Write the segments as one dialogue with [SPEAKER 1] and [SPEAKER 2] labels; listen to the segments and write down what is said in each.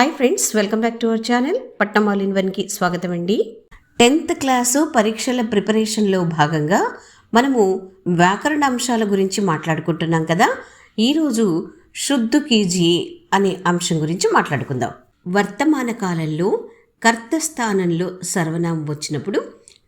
[SPEAKER 1] Hi friends welcome back to our channel Patnam all in వన్కి స్వాగతం అండి tenth class పరీక్షల ప్రిపరేషన్లో భాగంగా మనము వ్యాకరణ అంశాల గురించి మాట్లాడుకుంటున్నాం కదా. ఈరోజు శుద్ధు కీజీ అనే అంశం గురించి మాట్లాడుకుందాం. వర్తమాన కాలంలో కర్త స్థానంలో సర్వనామం వచ్చినప్పుడు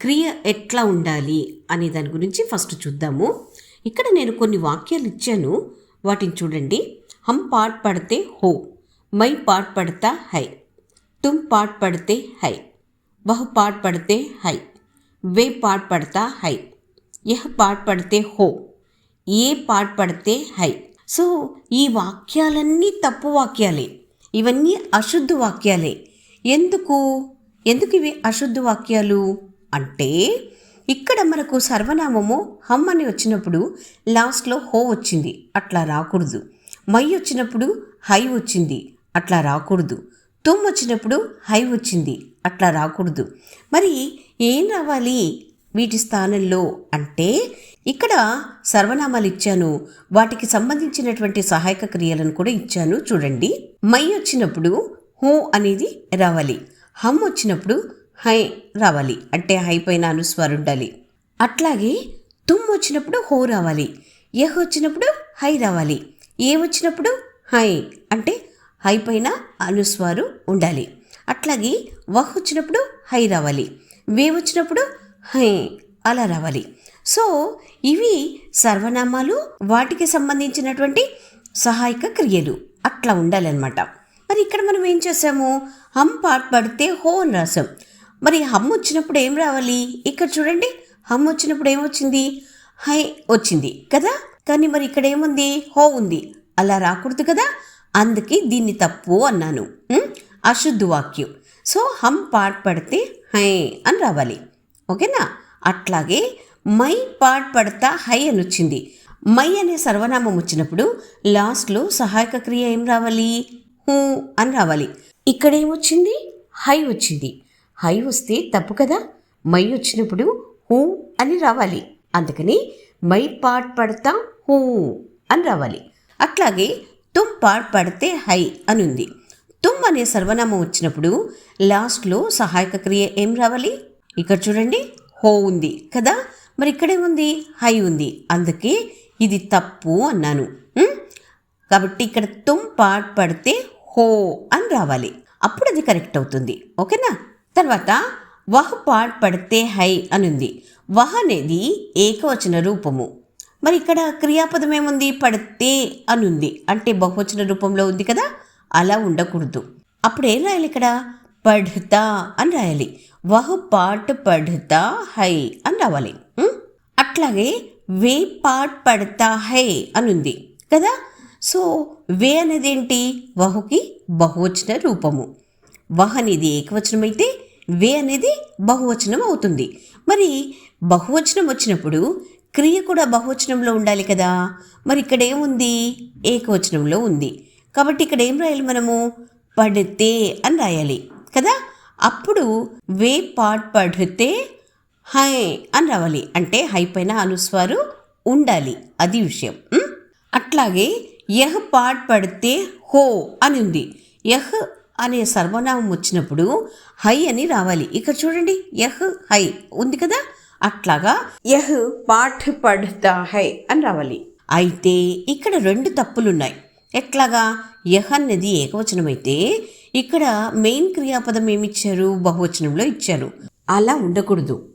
[SPEAKER 1] క్రియ ఎట్లా ఉండాలి అనే దాని గురించి ఫస్ట్ చూద్దాము. ఇక్కడ నేను కొన్ని వాక్యాలు ఇచ్చాను. వాటిని చూడండి. హం పాట్ పడితే హో. మై పాటపడతా హై తుమ్ పాట్ పడితే హై వహ్ పాట్ పడితే హై వే పాటపడతా హై యహ్ పాట్ పడితే హో ఏ పాట్ పడితే హై సో ఈ వాక్యాలన్నీ తప్పు వాక్యాలే ఇవన్నీ అశుద్ధ వాక్యాలే ఎందుకు ఎందుకు ఇవి అశుద్ధ వాక్యాలు అంటే ఇక్కడ మనకు సర్వనామము హమ్ అని వచ్చినప్పుడు లాస్ట్లో హో వచ్చింది అట్లా రాకూడదు మై వచ్చినప్పుడు హై వచ్చింది అట్లా రాకూడదు. తుమ్ వచ్చినప్పుడు హై వచ్చింది. అట్లా రాకూడదు. మరి ఏం రావాలి? వీటి స్థానంలో అంటే ఇక్కడ సర్వనామాలు ఇచ్చాను. వాటికి సంబంధించినటువంటి సహాయక క్రియలను కూడా ఇచ్చాను. చూడండి. మై వచ్చినప్పుడు హూ అనేది రావాలి. హమ్ వచ్చినప్పుడు హై రావాలి. అంటే హై పైన అనుస్వారు ఉండాలి అట్లాగే తుమ్ వచ్చినప్పుడు హో రావాలి. యహ్ వచ్చినప్పుడు హై రావాలి. ఏ వచ్చినప్పుడు హై అంటే హై పైన అనుస్వారు ఉండాలి. అట్లాగే వహ్ వచ్చినప్పుడు హై రావాలి. వే వచ్చినప్పుడు హై అలా రావాలి. సో ఇవి సర్వనామాలు వాటికి సంబంధించినటువంటి సహాయక క్రియలు. అట్లా ఉండాలన్నమాట. మరి ఇక్కడ మనం ఏం చేసాము? హమ్ పాట్ పడితే హో అని రాసాం. మరి హమ్ వచ్చినప్పుడు ఏం రావాలి? ఇక్కడ చూడండి హమ్ వచ్చినప్పుడు ఏమొచ్చింది హై వచ్చింది కదా? కానీ మరి ఇక్కడ ఏముంది? హో ఉంది. అలా రాకూడదు కదా? అందుకే దీన్ని తప్పు అన్నాను. అశుద్ధ వాక్యం. సో హమ్ పాట్ పడితే హై అని రావాలి. ఓకేనా? అట్లాగే మై పాట్ పడతా హై అని వచ్చింది. మై అనే సర్వనామం వచ్చినప్పుడు లాస్ట్లో సహాయక క్రియ ఏం రావాలి? హూ అని రావాలి. ఇక్కడ ఏమొచ్చింది హై వచ్చింది. హై వస్తే తప్పు కదా? మై వచ్చినప్పుడు హూ అని రావాలి. అందుకని మై పాట్ పడతా హూ అని రావాలి. అట్లాగే తుమ్ పాట్ పడితే హై అని ఉంది తుమ్ అనే సర్వనామం వచ్చినప్పుడు లాస్ట్లో సహాయక క్రియ ఏం రావాలి? ఇక్కడ చూడండి హో ఉంది కదా మరి ఇక్కడే ఉంది హై ఉంది. అందుకే ఇది తప్పు అన్నాను. కాబట్టి ఇక్కడ తుమ్ పాట్ పడితే హో అని రావాలి. అప్పుడు అది కరెక్ట్ అవుతుంది. ఓకేనా? తర్వాత వహ్ పాట్ పడితే హై అని ఉంది వహ్ అనేది ఏకవచన రూపము. మరి ఇక్కడ క్రియాపదం ఏముంది? పడితే అని ఉంది. అంటే బహువచన రూపంలో ఉంది కదా అలా ఉండకూడదు. అప్పుడు ఏం రాయాలి ఇక్కడ? పడతా అని రాయాలి. వహు పాట్ పడతా హై అని రావాలి. అట్లాగే వే పాట్ పడతా హై అని ఉంది కదా. సో వే అనేది ఏంటి వహుకి బహువచన రూపము. వహ అనేది ఏకవచనం అయితే వే అనేది బహువచనం అవుతుంది. మరి బహువచనం వచ్చినప్పుడు క్రియ కూడా బహువచనంలో ఉండాలి కదా. మరి ఇక్కడ ఏముంది? ఏకవచనంలో ఉంది. కాబట్టి ఇక్కడ ఏం రాయాలి మనము? పడితే అని రాయాలి కదా. అప్పుడు వే పాట్ పడితే హై అని రావాలి. అంటే హై పైన అనుస్వారు ఉండాలి. అది విషయం. అట్లాగే యహ్ పాట్ పడితే హో అని ఉంది. యహ్ అనే సర్వనామం వచ్చినప్పుడు హై అని రావాలి. ఇక్కడ చూడండి. యహ్ హై ఉంది కదా. అట్లాగా యహ్ పాఠ్ పడతా హై అని రావాలి. అయితే ఇక్కడ రెండు తప్పులున్నాయి. ఎట్లాగా? యహ్ అన్నది ఏకవచనం అయితే ఇక్కడ మెయిన్ క్రియాపదం ఏమిచ్చారు? బహువచనంలో ఇచ్చారు. అలా ఉండకూడదు.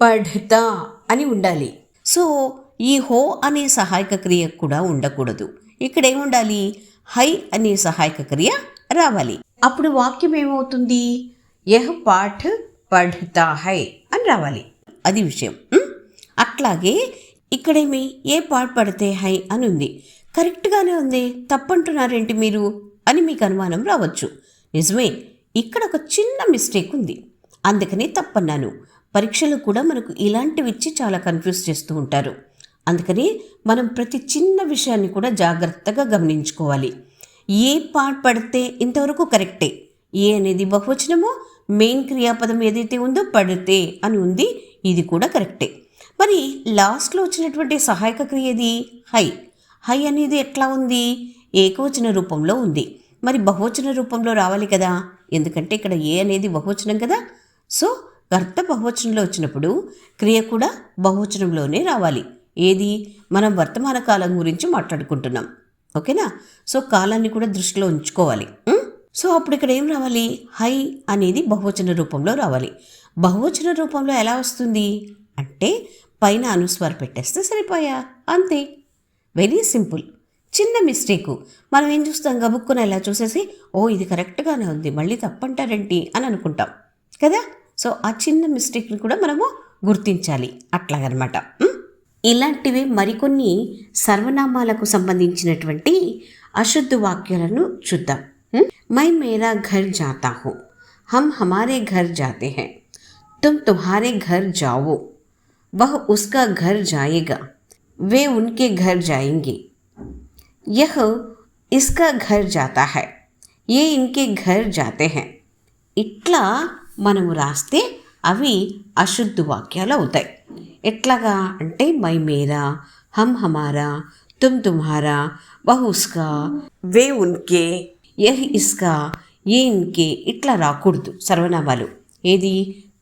[SPEAKER 1] పడతా అని ఉండాలి. సో ఈ హో అనే సహాయక క్రియ కూడా ఉండకూడదు. ఇక్కడ ఏముండాలి? హై అనే సహాయక క్రియ రావాలి. అప్పుడు వాక్యం ఏమవుతుంది? యహ్ పాఠ్ పఢతా హై అని రావాలి. అది విషయం. అట్లాగే ఇక్కడేమి ఏ పాట పడితే హై అని ఉంది కరెక్ట్గానే ఉంది. తప్పంటున్నారేంటి మీరు? అని మీకు అనుమానం రావచ్చు. నిజమే ఇక్కడ ఒక చిన్న మిస్టేక్ ఉంది. అందుకని తప్పన్నాను. పరీక్షలు కూడా మనకు ఇలాంటివి ఇచ్చి చాలా కన్ఫ్యూజ్ చేస్తూ ఉంటారు. అందుకని మనం ప్రతి చిన్న విషయాన్ని కూడా జాగ్రత్తగా గమనించుకోవాలి. ఏ పాట పడితే ఇంతవరకు కరెక్టే. ఏ అనేది బహువచనమో మెయిన్ క్రియాపదం ఏదైతే ఉందో పడితే అని ఉంది. ఇది కూడా కరెక్టే. మరి లాస్ట్లో వచ్చినటువంటి సహాయక క్రియ ఏది? హై. హై అనేది ఎట్లా ఉంది? ఏకవచన రూపంలో ఉంది. మరి బహువచన రూపంలో రావాలి కదా. ఎందుకంటే ఇక్కడ ఏ అనేది బహువచనం కదా. సో కర్త బహువచనంలో వచ్చినప్పుడు క్రియ కూడా బహువచనంలోనే రావాలి. ఏది? మనం వర్తమాన కాలం గురించి మాట్లాడుకుంటున్నాం. ఓకేనా? సో కాలాన్ని కూడా దృష్టిలో ఉంచుకోవాలి. సో అప్పుడు ఇక్కడ ఏం రావాలి? హై అనేది బహువచన రూపంలో రావాలి. బహువచన రూపంలో ఎలా వస్తుంది? అంటే పైన అనుస్వార పెట్టేస్తే సరిపోయా? అంతే. వెరీ సింపుల్ చిన్న మిస్టేకు. మనం ఏం చూస్తాం? గబుక్కున ఇలా చూసేసి ఓ ఇది కరెక్ట్గానే ఉంది. మళ్ళీ తప్పంటారేంటి? అని అనుకుంటాం. కదా? సో ఆ చిన్న మిస్టేక్ని కూడా మనము గుర్తించాలి. అట్లాగనమాట. ఇలాంటివి మరికొన్ని సర్వనామాలకు సంబంధించినటువంటి అశుద్ధ వాక్యాలను చూద్దాం. మై మేరా ఘర్ జాతా హూ. హమ్ హమారే ఘర్ జాతే హై. तुम तुम्हारे घर जाओ वह उसका घर जाएगा वे उनके घर जाएंगे यह इसका घर जाता है ये इनके घर जाते हैं ఇట్లా మనము రాస్తే అవి అశుద్ధ వాక్యాలు అవుతాయి ఎట్లాగా అంటే my Mera hum Hamara Tum తుమ్హారా వహ్ ఉస్కా way ఉన్కే yeah Iska ఏ ఇన్కే ఇట్లా రాకూడదు సర్వనామాలు ఏది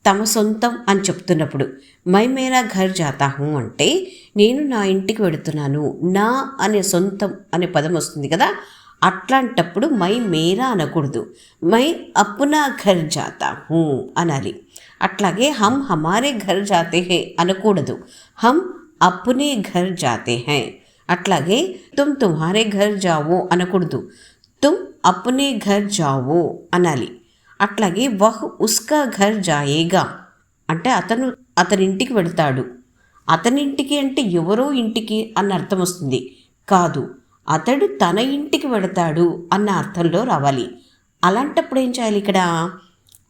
[SPEAKER 1] తమ సొంతం అని చెప్తున్నప్పుడు మై మేరా ఘర్ జాతా హూ అంటే నేను నా ఇంటికి వెడుతున్నాను నా అనే సొంతం అనే పదం వస్తుంది కదా? అట్లాంటప్పుడు మై మేరా అనకూడదు. మై అప్నా ఘర్ జాతా హూ అనాలి. అట్లాగే హమ్ హమారే ఘర్ జాతే హే అనకూడదు. హమ్ అప్నే ఘర్ జాతే హే. అట్లాగే తుమ్ తుమ్హారే ఘర్ జావో అనకూడదు. తుమ్ అప్నే ఘర్ జావో అనాలి. అట్లాగే వహ్ ఉస్కా ఘర్ జాయేగా. అంటే అతను అతని ఇంటికి వెళ్తాడు. అతనింటికి అంటే ఎవరో ఇంటికి అన్న అర్థం వస్తుంది. కాదు అతడు తన ఇంటికి వెళతాడు అన్న అర్థంలో రావాలి. అలాంటప్పుడు ఏం చేయాలి ఇక్కడ?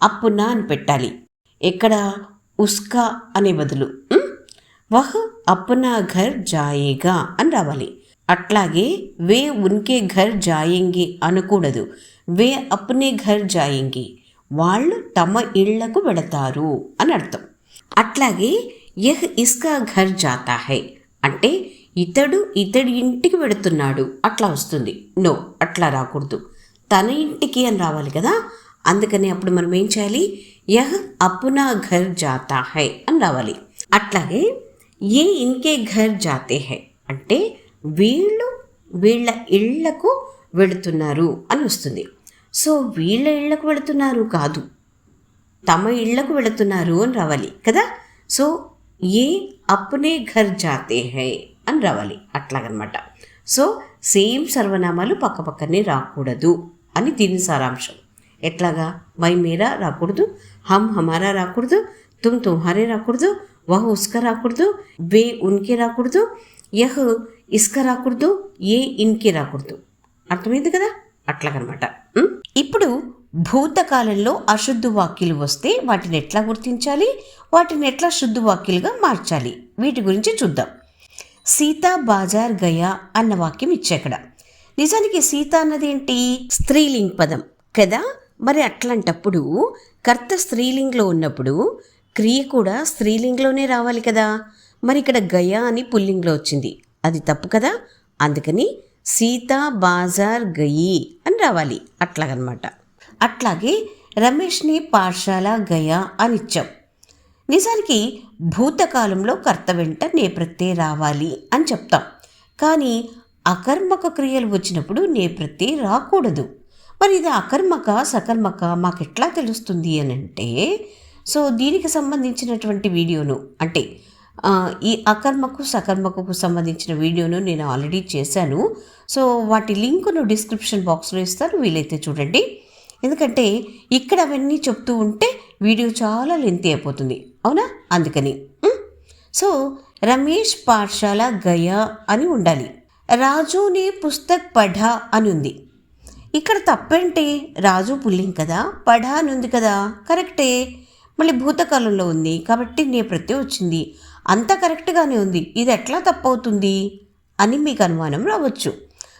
[SPEAKER 1] అప్పునా అని పెట్టాలి. ఎక్కడ? ఉస్కా అనే బదులు. వహ్ అప్పునా ఘర్ జాయేగా అని రావాలి. అట్లాగే వే ఉన్కే ఘర్ జాయేంగి అనకూడదు. వే అప్నే ఘర్ జాయేంగి. వాళ్ళు తమ ఇళ్ళకు వెళతారు అని అర్థం. అట్లాగే యహ్ ఇస్కా ఘర్ జాతా హై. అంటే ఇతడు ఇతడి ఇంటికి వెడుతున్నాడు అట్లా వస్తుంది. నో అట్లా రాకూడదు. తన ఇంటికి అని రావాలి కదా? అందుకని అప్పుడు మనం ఏం చేయాలి? యహ్ అపునా ఘర్ జాతా హై అని రావాలి. అట్లాగే ఏ ఇన్కే ఘర్ జాతే హై? అంటే వీళ్ళు వీళ్ళ ఇళ్ళకు వెళుతున్నారు అని వస్తుంది. సో వీళ్ళ ఇళ్ళకు వెళుతున్నారు కాదు. తమ ఇళ్ళకు వెళుతున్నారు అని రావాలి కదా? సో ఏ అప్నే ఘర్ జాతే హై అని రావాలి అట్లాగనమాట. సో సేమ్ సర్వనామాలు పక్కపక్కనే రాకూడదు అని దీని సారాంశం. ఎట్లాగా? వై మేరా రాకూడదు హమ్ హమారా రాకూడదు తుమ్ తుమ్హారే రాకూడదు వహ్ ఉస్కా రాకూడదు వే ఉన్కే రాకూడదు యహ్ ఇస్కా రాకూడదు ఏ ఇన్కే రాకూడదు. అర్థమైంది కదా? అట్లాగనమాట. ఇప్పుడు భూతకాలంలో అశుద్ధ వాక్యులు వస్తే వాటిని ఎట్లా గుర్తించాలి? వాటిని ఎట్లా శుద్ధ వాక్యులుగా మార్చాలి? వీటి గురించి చూద్దాం. సీతా బాజార్ గయా అన్న వాక్యం ఇచ్చేక్కడ. నిజానికి సీత అన్నది ఏంటి స్త్రీలింగ్ పదం కదా? మరి అట్లాంటప్పుడు కర్త స్త్రీలింగ్లో ఉన్నప్పుడు క్రియ కూడా స్త్రీలింగ్లోనే రావాలి కదా? మరి ఇక్కడ గయా అని పుల్లింగ్లో వచ్చింది. అది తప్పు కదా? అందుకని సీతా బాజార్ గయి అని రావాలి. అట్లాగనమాట. అట్లాగే రమేష్ని పాఠశాల గయా అని ఇచ్చాం. నిజానికి భూతకాలంలో కర్త వెంట నేప్రత్తే రావాలి అని చెప్తాం. కానీ అకర్మక క్రియలు వచ్చినప్పుడు నేప్రత్తే రాకూడదు. మరి ఇది అకర్మక సకర్మక మాకు ఎట్లా తెలుస్తుంది అని అంటే సో దీనికి సంబంధించినటువంటి వీడియోను అంటే ఈ అకర్మకు సకర్మకు సంబంధించిన వీడియోను నేను ఆల్రెడీ చేశాను. సో వాటి లింకును డిస్క్రిప్షన్ బాక్స్లో ఇస్తారు వీలైతే చూడండి. ఎందుకంటే ఇక్కడ అవన్నీ చెప్తూ ఉంటే వీడియో చాలా లెంతీ అయిపోతుంది. అవునా? అందుకని. సో రమేష్ పాఠశాల గయా అని ఉండాలి. రాజునే పుస్తక్ పఢా అని ఉంది. ఇక్కడ తప్పంటే రాజు పుల్లింగ్ కదా? పఢా అని ఉంది కదా? కరెక్టే. మళ్ళీ భూతకాలంలో ఉంది. కాబట్టి నే ప్రత్యయం వచ్చింది. అంత కరెక్ట్గానే ఉంది. ఇది ఎట్లా తప్పవుతుంది? అని మీకు అనుమానం రావచ్చు.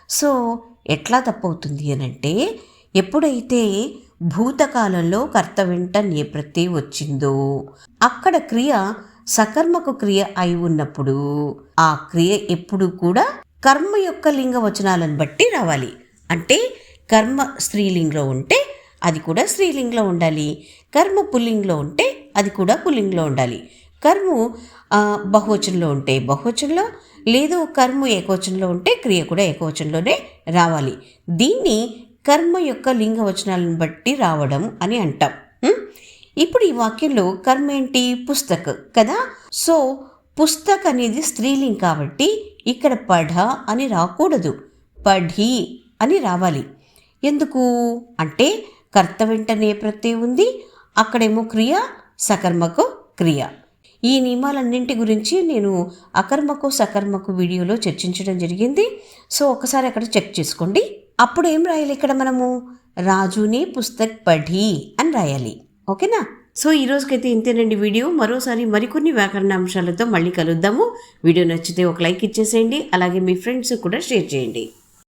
[SPEAKER 1] సో ఎట్లా తప్పవుతుంది అని అంటే ఎప్పుడైతే భూతకాలంలో కర్త వెంట నే వచ్చిందో అక్కడ క్రియ సకర్మకు క్రియ అయి ఉన్నప్పుడు ఆ క్రియ ఎప్పుడు కూడా కర్మ యొక్క లింగ వచనాలను బట్టి రావాలి. అంటే కర్మ స్త్రీలింగ్లో ఉంటే అది కూడా స్త్రీలింగ్లో ఉండాలి. కర్మ పుల్లింగ్లో ఉంటే అది కూడా పుల్లింగ్లో ఉండాలి. కర్మ బహువచనంలో ఉంటే బహువచనంలో లేదు కర్మ ఏకవచనంలో ఉంటే క్రియ కూడా ఏకవచనంలోనే రావాలి. దీన్ని కర్మ యొక్క లింగ వచనాలను బట్టి రావడం అని అంటాం. ఇప్పుడు ఈ వాక్యంలో కర్మ ఏంటి? పుస్తక్ కదా? సో పుస్తక్ అనేది స్త్రీలింగ్ కాబట్టి ఇక్కడ పఢ అని రాకూడదు. పఢి అని రావాలి. ఎందుకు? అంటే కర్త వెంటనే ప్రత్యయం ఉంది అక్కడేమో క్రియ సకర్మకు క్రియ. ఈ నియమాలన్నింటి గురించి నేను అకర్మకు సకర్మకు వీడియోలో చర్చించడం జరిగింది. సో ఒకసారి అక్కడ చెక్ చేసుకోండి. అప్పుడు ఏం రాయాలి ఇక్కడ మనము? రాజుని పుస్తక్ పఢి అని రాయాలి. ఓకేనా? సో ఈ రోజుకైతే ఇంతేనండి వీడియో. మరోసారి మరికొన్ని వ్యాకరణ అంశాలతో మళ్ళీ కలుద్దాము. వీడియో నచ్చితే ఒక లైక్ ఇచ్చేసేయండి. అలాగే మీ ఫ్రెండ్స్ కూడా షేర్ చేయండి.